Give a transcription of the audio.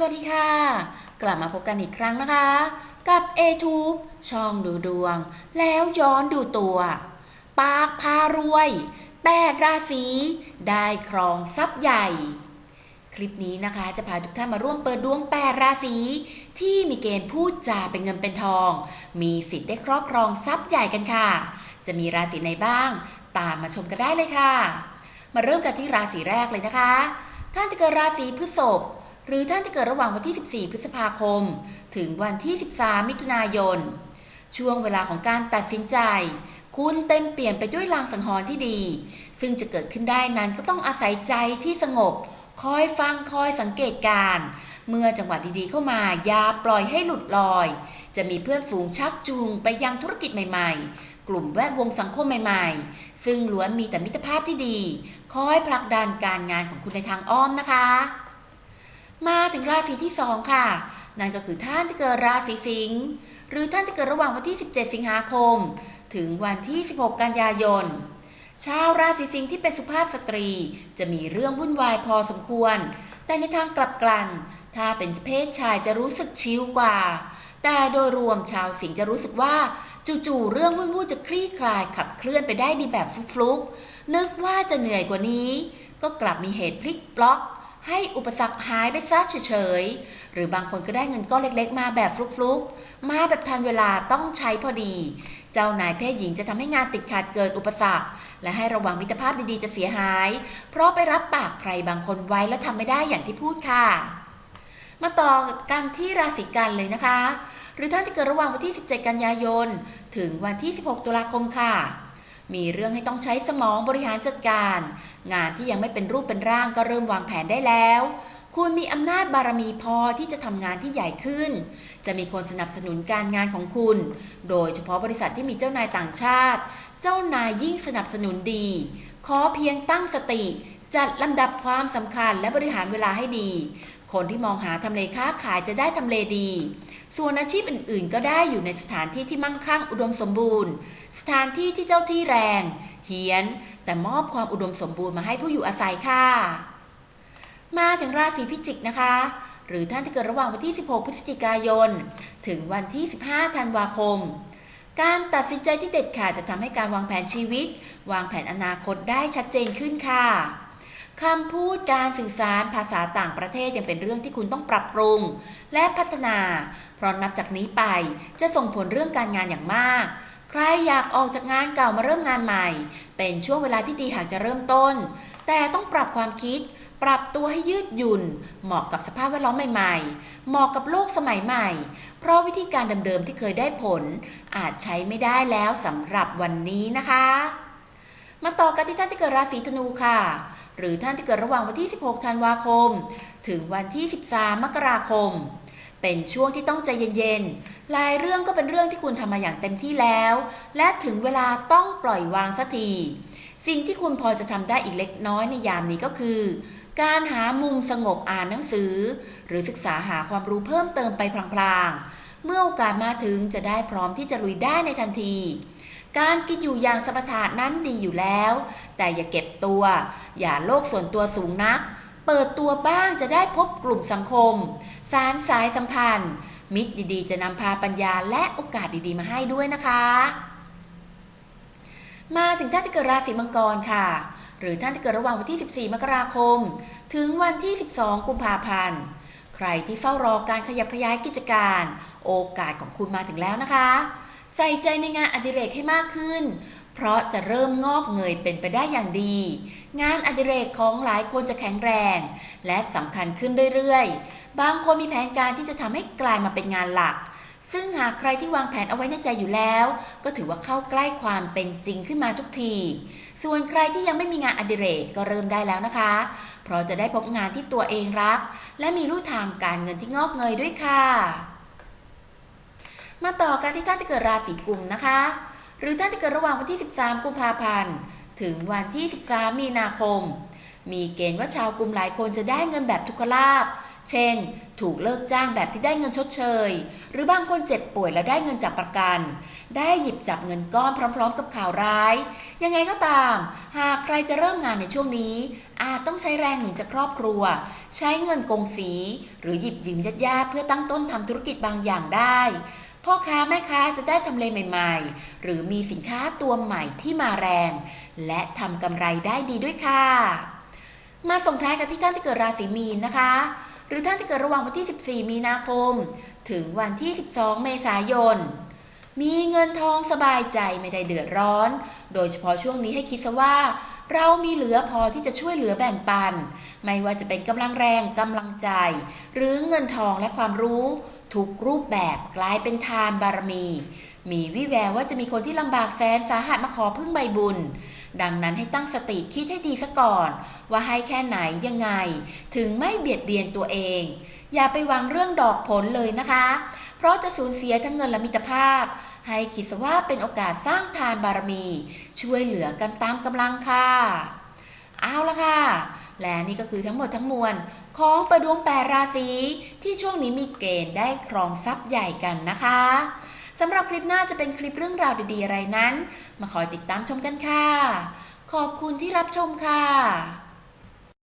สวัสดีค่ะ กลับมาพบกันอีกครั้งนะคะ กับ a t u b e ช่องดูดวง แล้วย้อนดูตัว ปากพารวยแปดราศีได้ครองทรัพย์ใหญ่ คลิปนี้นะคะจะพาทุกท่านมาร่วมเปิดดวงแปดราศีที่มีเกณฑ์พูดจาเป็นเงินเป็นทอง มีสิทธิ์ได้ครอบครองทรัพย์ใหญ่กันค่ะ จะมีราศีไหนบ้าง ตามมาชมกันได้เลยค่ะ มาเริ่มกันที่ราศีแรกเลยนะคะ ท่านจะเกิดราศีพฤษภ หรือท่านจะเกิดระหว่างวันที่ 14 พฤษภาคม ถึงวันที่ 13 มิถุนายน ช่วงเวลาของการตัดสินใจ คุณเต็มเปลี่ยนไปด้วยลางสังหรณ์ที่ดี ซึ่งจะเกิดขึ้นได้นั้นก็ต้องอาศัยใจที่สงบ คอยฟังคอยสังเกตการ เมื่อจังหวะดีๆเข้ามาอย่าปล่อยให้หลุดลอย จะมีเพื่อนฝูงชักจูงไปยังธุรกิจใหม่ ๆกลุ่มแวดวงสังคมใหม่ๆ ซึ่งล้วนมีแต่มิตรภาพที่ดี คอยผลักดันการงานของคุณในทางอ้อมนะคะ มาถึงราศีที่ 2 ค่ะ นั่นก็คือท่านที่เกิดราศีสิงห์หรือท่านที่เกิดระหว่างวันที่ 17 สิงหาคม ถึงวันที่ 16 กันยายน ชาวราศีสิงห์ที่เป็นสุภาพสตรีจะมีเรื่องวุ่นวายพอสมควร แต่ในทางกลับกัน ถ้าเป็นเพศชายจะรู้สึกชิลกว่า แต่โดยรวมชาวสิงห์จะรู้สึกว่าจู่ๆเรื่องวุ่นๆจะคลี่คลายขับเคลื่อนไปได้ดีแบบฟลุกๆนึกว่าจะเหนื่อยกว่านี้ ก็กลับมีเหตุพลิกบล็อก ให้อุปสรรคหายไปซะเฉยๆ หรือบางคนก็ได้เงินก้อนเล็กๆ มาแบบฟลุกๆ มาแบบทันเวลาต้องใช้พอดี เจ้านายเพศหญิงจะทำให้งานติดขัดเกิดอุปสรรค และให้ระวังมิตรภาพดีๆจะเสียหาย เพราะไปรับปากใครบางคนไว้แล้วทำไม่ได้อย่างที่พูดค่ะ มาต่อกันที่ราศีกันเลยนะคะ หรือท่านที่เกิดระหว่างวันที่ 17 กันยายน ถึงวันที่ 16 ตุลาคมค่ะมีเรื่องให้ต้องใช้สมองบริหารจัดการ งานที่ยังไม่เป็นรูปเป็นร่างก็เริ่มวางแผนได้แล้ว คุณมีอำนาจบารมีพอที่จะทำงานที่ใหญ่ขึ้น จะมีคนสนับสนุนการงานของคุณ โดยเฉพาะบริษัทที่มีเจ้านายต่างชาติ เจ้านายยิ่งสนับสนุนดี ขอเพียงตั้งสติ จัดลำดับความสำคัญและบริหารเวลาให้ดี คนที่มองหาทำเลค้าขายจะได้ทำเลดี ส่วนอาชีพอื่นๆ ก็ได้อยู่ในสถานที่ที่มั่งคั่งอุดมสมบูรณ์ สถานที่ที่เจ้าที่แรง เฮียน แต่มอบความอุดมสมบูรณ์มาให้ผู้อยู่อาศัยค่ะ มาถึงราศีพิจิกนะคะ หรือท่านที่เกิดระหว่างวันที่ 16 พฤศจิกายน ถึงวันที่ 15 ธันวาคม การตัดสินใจที่เด็ดขาดจะทำให้การวางแผนชีวิต วางแผนอนาคตได้ชัดเจนขึ้นค่ะ คำพูดการสื่อสารภาษาต่างประเทศยังเป็นเรื่องที่คุณต้องปรับปรุง และพัฒนา เพราะนับจากนี้ไปจะส่งผลเรื่องการงานอย่างมาก ใครอยากออกจากงานเก่ามาเริ่มงานใหม่ เป็นช่วงเวลาที่ดีหากจะเริ่มต้น แต่ต้องปรับความคิด ปรับตัวให้ยืดหยุ่น เหมาะกับสภาพแวดล้อมใหม่ ๆ เหมาะกับโลกสมัยใหม่ เพราะวิธีการเดิมๆที่เคยได้ผล อาจใช้ไม่ได้แล้วสำหรับวันนี้นะคะ มาต่อกันที่ท่านที่เกิดราศีธนูค่ะ หรือท่านที่เกิดระหว่างวันที่ 16 ธันวาคม ถึงวันที่ 13 มกราคม เป็นช่วงที่ต้องใจเย็นๆหลายเรื่องก็เป็นเรื่องที่คุณทำมาอย่างเต็มที่แล้ว และถึงเวลาต้องปล่อยวางสักที สิ่งที่คุณพอจะทำได้อีกเล็กน้อยในยามนี้ก็คือ การหามุมสงบอ่านหนังสือ หรือศึกษาหาความรู้เพิ่มเติมไปพลางๆ เมื่อโอกาสมาถึงจะได้พร้อมที่จะลุยได้ในทันที การกินอยู่อย่างสมถะนั้นดีอยู่แล้ว แต่อย่าเก็บตัว อย่าโลกส่วนตัวสูงนัก เปิดตัวบ้างจะได้พบกลุ่มสังคม สารสายสัมพันธ์ มิตรดีๆ จะนำพาปัญญาและโอกาสดีๆ มาให้ด้วยนะคะ มาถึงท่านที่เกิดราศีมังกรค่ะ หรือท่านที่เกิดระหว่างวันที่ 14 มกราคม ถึงวันที่ 12 กุมภาพันธ์ ใครที่เฝ้ารอการขยับขยายกิจการ โอกาสของคุณมาถึงแล้วนะคะ ใส่ใจในงานอดิเรกให้มากขึ้น เพราะจะเริ่มงอกเงยเป็นไปได้อย่างดี งานอดิเรกของหลายคนจะแข็งแรง และสำคัญขึ้นเรื่อยๆ บางคนมีแผนการที่จะทำให้กลายมาเป็นงานหลัก ซึ่งหากใครที่วางแผนเอาไว้ในใจอยู่แล้ว ก็ถือว่าเข้าใกล้ความเป็นจริงขึ้นมาทุกที ส่วนใครที่ยังไม่มีงานอดิเรกก็เริ่มได้แล้วนะคะ เพราะจะได้พบงานที่ตัวเองรัก และมีลู่ทางการเงินที่งอกเงยด้วยค่ะ มาต่อกันที่ท่านที่เกิดราศีกุมนะคะ หรือท่านที่เกิดระหว่างวันที่ 13 กุมภาพันธ์ ถึงวันที่ 13 มีนาคม มีเกณฑ์ว่าชาวกุมหลายคนจะได้เงินแบบทุกขลาบเช่น ถูกเลิกจ้างแบบที่ได้เงินชดเชย หรือบางคนเจ็บป่วยแล้วได้เงินจากประกัน ได้หยิบจับเงินก้อนพร้อม ๆ กับข่าวร้าย ยังไงก็ตาม หากใครจะเริ่มงานในช่วงนี้ อาจต้องใช้แรงหนุนจากครอบครัว ใช้เงินกงสี หรือหยิบยืมญาติๆเพื่อตั้งต้นทำธุรกิจบางอย่างได้ พ่อค้าแม่ค้าจะได้ทำเลใหม่ ๆ หรือมีสินค้าตัวใหม่ที่มาแรง และทำกำไรได้ดีด้วยค่ะ มาส่งท้ายกันที่ท่านที่เกิดราศีมีนนะคะ หรือท่านที่เกิดระหว่างวันที่ 14 มีนาคม ถึงวันที่ 12 เมษายนมีเงินทองสบายใจไม่ได้เดือดร้อน โดยเฉพาะช่วงนี้ให้คิดซะว่า เรามีเหลือพอที่จะช่วยเหลือแบ่งปัน ไม่ว่าจะเป็นกำลังแรงกำลังใจ หรือเงินทองและความรู้ ทุกรูปแบบกลายเป็นทานบารมี มีวิแววว่าจะมีคนที่ลำบากแสนสาหัสมาขอพึ่งใบบุญ ดังนั้นให้ตั้งสติคิดให้ดีซะก่อน ว่าให้แค่ไหนยังไง ถึงไม่เบียดเบียนตัวเอง อย่าไปหวังเรื่องดอกผลเลยนะคะ เพราะจะสูญเสียทั้งเงินและมิตรภาพ ให้คิดซะว่าเป็นโอกาสสร้างทานบารมี ช่วยเหลือกันตามกำลังค่ะ เอาละค่ะ และนี่ก็คือทั้งหมดทั้งมวล ของประดวงแปดราศีที่ช่วงนี้มีเกณฑ์ได้ครองทรัพย์ใหญ่กันนะคะสำหรับคลิปหน้าจะเป็นคลิปเรื่องราวดีๆอะไรนั้น มาคอยติดตามชมกันค่ะ ขอบคุณที่รับชมค่ะ